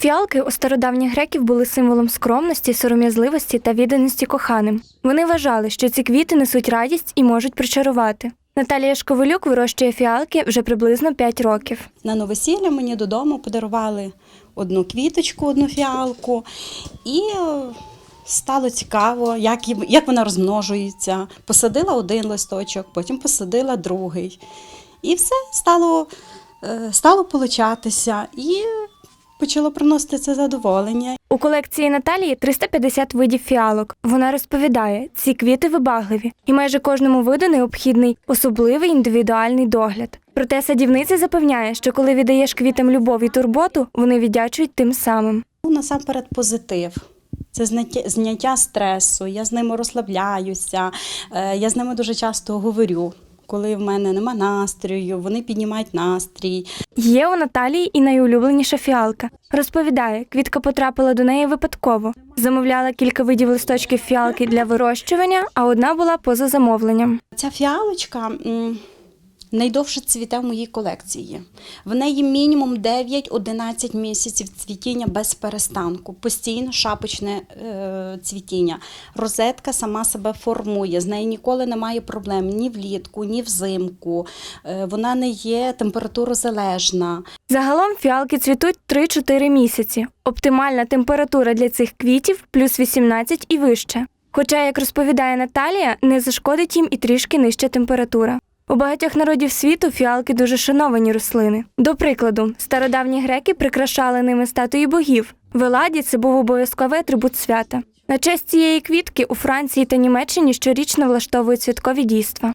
Фіалки у стародавніх греків були символом скромності, сором'язливості та відданості коханим. Вони вважали, що ці квіти несуть радість і можуть причарувати. Наталія Шковелюк вирощує фіалки вже приблизно 5 років. На новосілля мені додому подарували одну квіточку, одну фіалку, і е, стало цікаво, як, як вона розмножується. Посадила один листочок, потім посадила другий. І все стало, е, стало получатися. І почало приносити це задоволення. У колекції Наталії 350 видів фіалок. Вона розповідає, ці квіти вибагливі, і майже кожному виду необхідний особливий індивідуальний догляд. Проте садівниця запевняє, що коли віддаєш квітам любов і турботу, вони віддячують тим самим. Ну, насамперед позитив. Це зняття, стресу, я з ними розслабляюся, е, я з ними дуже часто говорю. Коли в мене нема настрою, вони піднімають настрій. Є у Наталії і найулюбленіша фіалка. Розповідає, квітка потрапила до неї випадково. Замовляла кілька видів листочків фіалки для вирощування, а одна була поза замовленням. Ця фіалочка найдовше цвіте в моїй колекції. В неї мінімум 9-11 місяців цвітіння без перестанку, постійно шапочне е, цвітіння. Розетка сама себе формує, з нею ніколи немає проблем ні влітку, ні взимку. Е, вона не є температурозалежна. Загалом фіалки цвітуть 3-4 місяці. Оптимальна температура для цих квітів плюс 18 і вище. Хоча, як розповідає Наталія, не зашкодить їм і трішки нижча температура. У багатьох народів світу фіалки дуже шановані рослини. До прикладу, стародавні греки прикрашали ними статуї богів. В Еладі це був обов'язковий атрибут свята. На честь цієї квітки у Франції та Німеччині щорічно влаштовують святкові дійства.